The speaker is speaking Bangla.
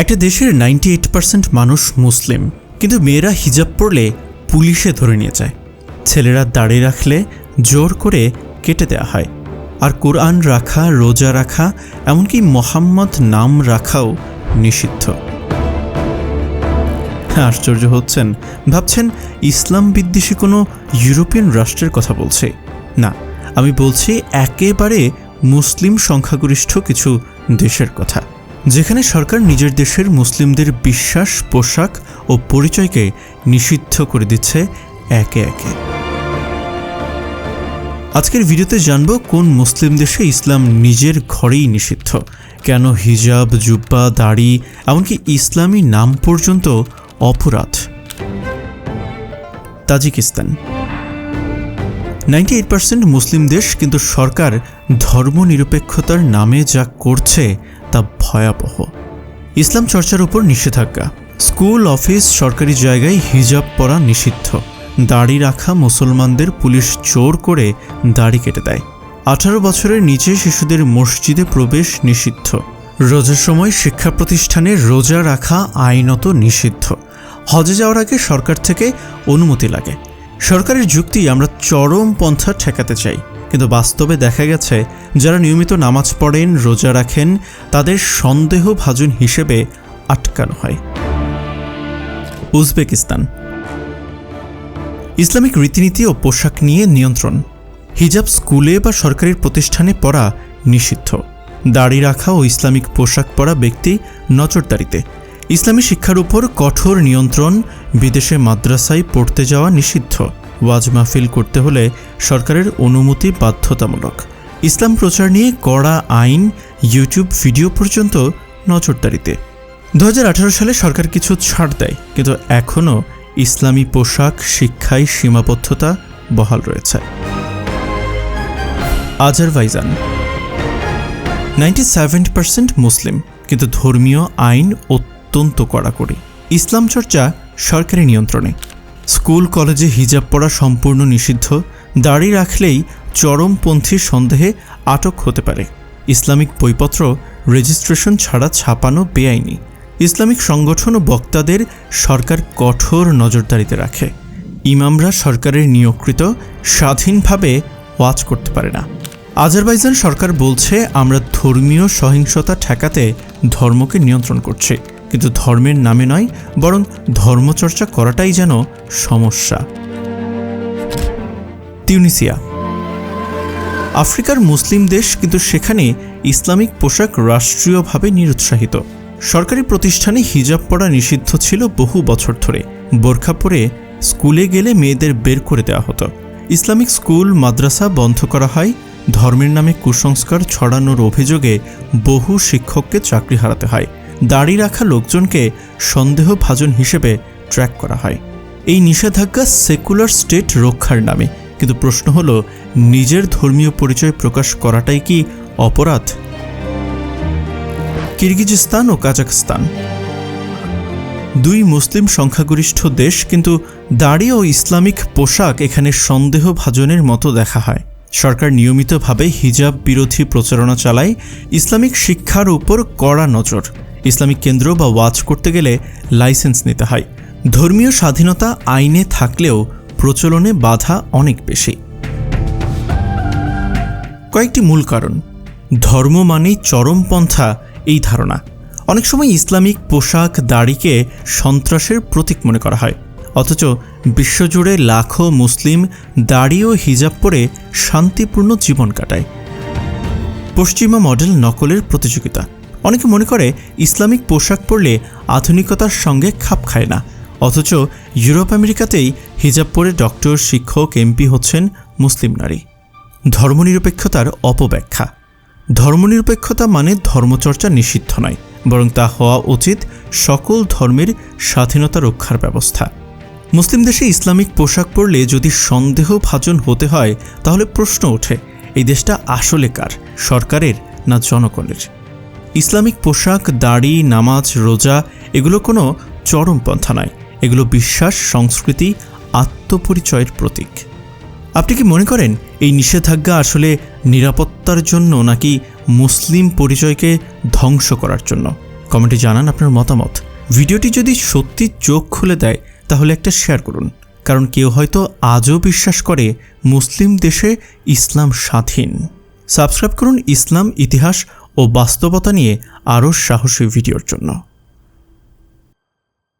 একটা দেশের নাইনটি এইট পার্সেন্ট মানুষ মুসলিম, কিন্তু মেয়েরা হিজাব পরলে পুলিশে ধরে নিয়ে যায়। ছেলেরা দাঁড়িয়ে রাখলে জোর করে কেটে দেওয়া হয়। আর কোরআন রাখা, রোজা রাখা, এমনকি মোহাম্মদ নাম রাখাও নিষিদ্ধ। আশ্চর্য হচ্ছেন, ভাবছেন ইসলাম বিদ্বেষী কোনো ইউরোপিয়ান রাষ্ট্রের কথা বলছে। না, আমি বলছি একেবারে মুসলিম সংখ্যাগরিষ্ঠ কিছু দেশের কথা। যেখানে সরকার নিজের দেশের মুসলিমদের বিশ্বাস, পোশাক ও পরিচয়কে নিষিদ্ধ করে দিচ্ছে একে একে। আজকের ভিডিওতে জানব কোন মুসলিম দেশে ইসলাম নিজের ঘরেই নিষিদ্ধ। কেন হিজাব, জুব্বা, দাড়ি, এমনকি ইসলামী নাম পর্যন্ত অপরাধ? তাজিকিস্তান। নাইনটি এইট পার্সেন্ট মুসলিম দেশ কিন্তু সরকার ধর্মনিরপেক্ষতার নামে যা করছে ভয়াবহ। ইসলাম চর্চার উপর নিষেধাজ্ঞা। স্কুল, অফিস, সরকারি জায়গায় হিজাব পরা নিষিদ্ধ। দাড়ি রাখা মুসলমানদের পুলিশ জোর করে দাড়ি কেটে দেয়। আঠারো বছরের নিচে শিশুদের মসজিদে প্রবেশ নিষিদ্ধ। রোজার সময় শিক্ষা প্রতিষ্ঠানে রোজা রাখা আইনত নিষিদ্ধ। হজে যাওয়ার আগে সরকার থেকে অনুমতি লাগে। সরকারের যুক্তি আমরা চরম পন্থা ঠেকাতে চাই। কিন্তু বাস্তবে দেখা গেছে, যারা নিয়মিত নামাজ পড়েন, রোজা রাখেন, তাদের সন্দেহভাজন হিসেবে আটকানো হয়। উজবেকিস্তান। ইসলামিক রীতিনীতি ও পোশাক নিয়ে নিয়ন্ত্রণ। হিজাব স্কুলে বা সরকারি প্রতিষ্ঠানে পড়া নিষিদ্ধ। দাড়ি রাখা ও ইসলামিক পোশাক পরা ব্যক্তি নজরদারিতে। ইসলামী শিক্ষার উপর কঠোর নিয়ন্ত্রণ, বিদেশে মাদ্রাসায় পড়তে যাওয়া নিষিদ্ধ। ওয়াজ মাহফিল করতে হলে সরকারের অনুমতি বাধ্যতামূলক। ইসলাম প্রচার নিয়ে কড়া আইন, ইউটিউব ভিডিও পর্যন্ত নজরদারিতে। দু হাজার আঠারো সালে সরকার কিছু ছাড় দেয়, কিন্তু এখনও ইসলামী পোশাক, শিক্ষায় সীমাবদ্ধতা বহাল রয়েছে। আজারবাইজান। নাইনটি সেভেন পার্সেন্ট মুসলিম, কিন্তু ধর্মীয় আইন অত্যন্ত কড়াকড়ি। ইসলাম চর্চা সরকারি নিয়ন্ত্রণে। স্কুল কলেজে হিজাব পড়া সম্পূর্ণ নিষিদ্ধ, দাড়ি রাখলেই চরমপন্থী সন্দেহে আটক হতে পারে। ইসলামিক বইপত্র রেজিস্ট্রেশন ছাড়া ছাপানো বেআইনি। ইসলামিক সংগঠন ও বক্তাদের সরকার কঠোর নজরদারিতে রাখে। ইমামরা সরকারের নিয়োগকৃত স্বাধীনভাবে ওয়াজ করতে পারে না। আজারবাইজান সরকার বলছে, আমরা ধর্মীয় সহিংসতা ঠেকাতে ধর্মকে নিয়ন্ত্রণ করছি। কিন্তু ধর্মের নামে নয়, বরং ধর্মচর্চা করাটাই যেন সমস্যা। তিউনিসিয়া। আফ্রিকার মুসলিম দেশ কিন্তু সেখানে ইসলামিক পোশাক রাষ্ট্রীয়ভাবে নিরুৎসাহিত। সরকারি প্রতিষ্ঠানে হিজাব পরা নিষিদ্ধ ছিল বহু বছর ধরে। বোরখা পরে স্কুলে গেলে মেয়েদের বের করে দেওয়া হতো। ইসলামিক স্কুল, মাদ্রাসা বন্ধ করা হয়। ধর্মের নামে কুসংস্কার ছড়ানোর অভিযোগে বহু শিক্ষককে চাকরি হারাতে হয়। দাড়ি রাখা লোকজনকে সন্দেহভাজন হিসেবে ট্র্যাক করা হয়। এই নিষেধাজ্ঞা সেকুলার স্টেট রক্ষার নামে। কিন্তু প্রশ্ন হলো, নিজের ধর্মীয় পরিচয় প্রকাশ করাটাই কি অপরাধ? কিরগিজিস্তান ও কাজাখস্তান। দুই মুসলিম সংখ্যাগরিষ্ঠ দেশ কিন্তু দাড়ি ও ইসলামিক পোশাক এখানে সন্দেহভাজনের মতো দেখা হয়। সরকার নিয়মিতভাবে হিজাব বিরোধী প্রচারণা চালায়, ইসলামিক শিক্ষার উপর কড়া নজর। ইসলামিক কেন্দ্র বা ওয়াচ করতে গেলে লাইসেন্স নিতে হয়। ধর্মীয় স্বাধীনতা আইনে থাকলেও প্রচলনে বাধা অনেক বেশি। কয়েকটি মূল কারণ। ধর্ম মানেই চরমপন্থা এই ধারণা। অনেক সময় ইসলামিক পোশাক, দাড়িকে সন্ত্রাসের প্রতীক মনে করা হয়। অথচ বিশ্বজুড়ে লাখো মুসলিম দাড়ি ও হিজাব পরে শান্তিপূর্ণ জীবন কাটায়। পশ্চিমা মডেল নকলের প্রতিযোগিতা। অনেকে মনে করে ইসলামিক পোশাক পরলে আধুনিকতার সঙ্গে খাপ খায় না। অথচ ইউরোপ আমেরিকাতেই হিজাব পরে ডক্টর, শিক্ষক, এমপি হচ্ছেন মুসলিম নারী। ধর্মনিরপেক্ষতার অপব্যাখ্যা। ধর্মনিরপেক্ষতা মানে ধর্মচর্চা নিষিদ্ধ নয়, বরং তা হওয়া উচিত সকল ধর্মের স্বাধীনতা রক্ষার ব্যবস্থা। মুসলিম দেশে ইসলামিক পোশাক পরলে যদি সন্দেহ ভাজন হতে হয়, তাহলে প্রশ্ন ওঠে, এই দেশটা আসলে কার, সরকারের না জনগণের? ইসলামিক পোশাক, দাড়ি, নামাজ, রোজা, এগুলো কোনো চরমপন্থা নয়। এগুলো বিশ্বাস, সংস্কৃতি, আত্মপরিচয়ের প্রতীক। আপনি কি মনে করেন এই নিষেধাজ্ঞা আসলে নিরাপত্তার জন্য নাকি মুসলিম পরিচয়কে ধ্বংস করার জন্য? কমেন্টে জানান আপনার মতামত। ভিডিওটি যদি সত্যি চোখ খুলে দেয়, তাহলে একটা শেয়ার করুন। কারণ কেউ হয়তো আজও বিশ্বাস করে মুসলিম দেশে ইসলাম স্বাধীন। সাবস্ক্রাইব করুন ইসলাম ইতিহাস ও বাস্তবতা নিয়ে আরও সাহসী ভিডিওর জন্য।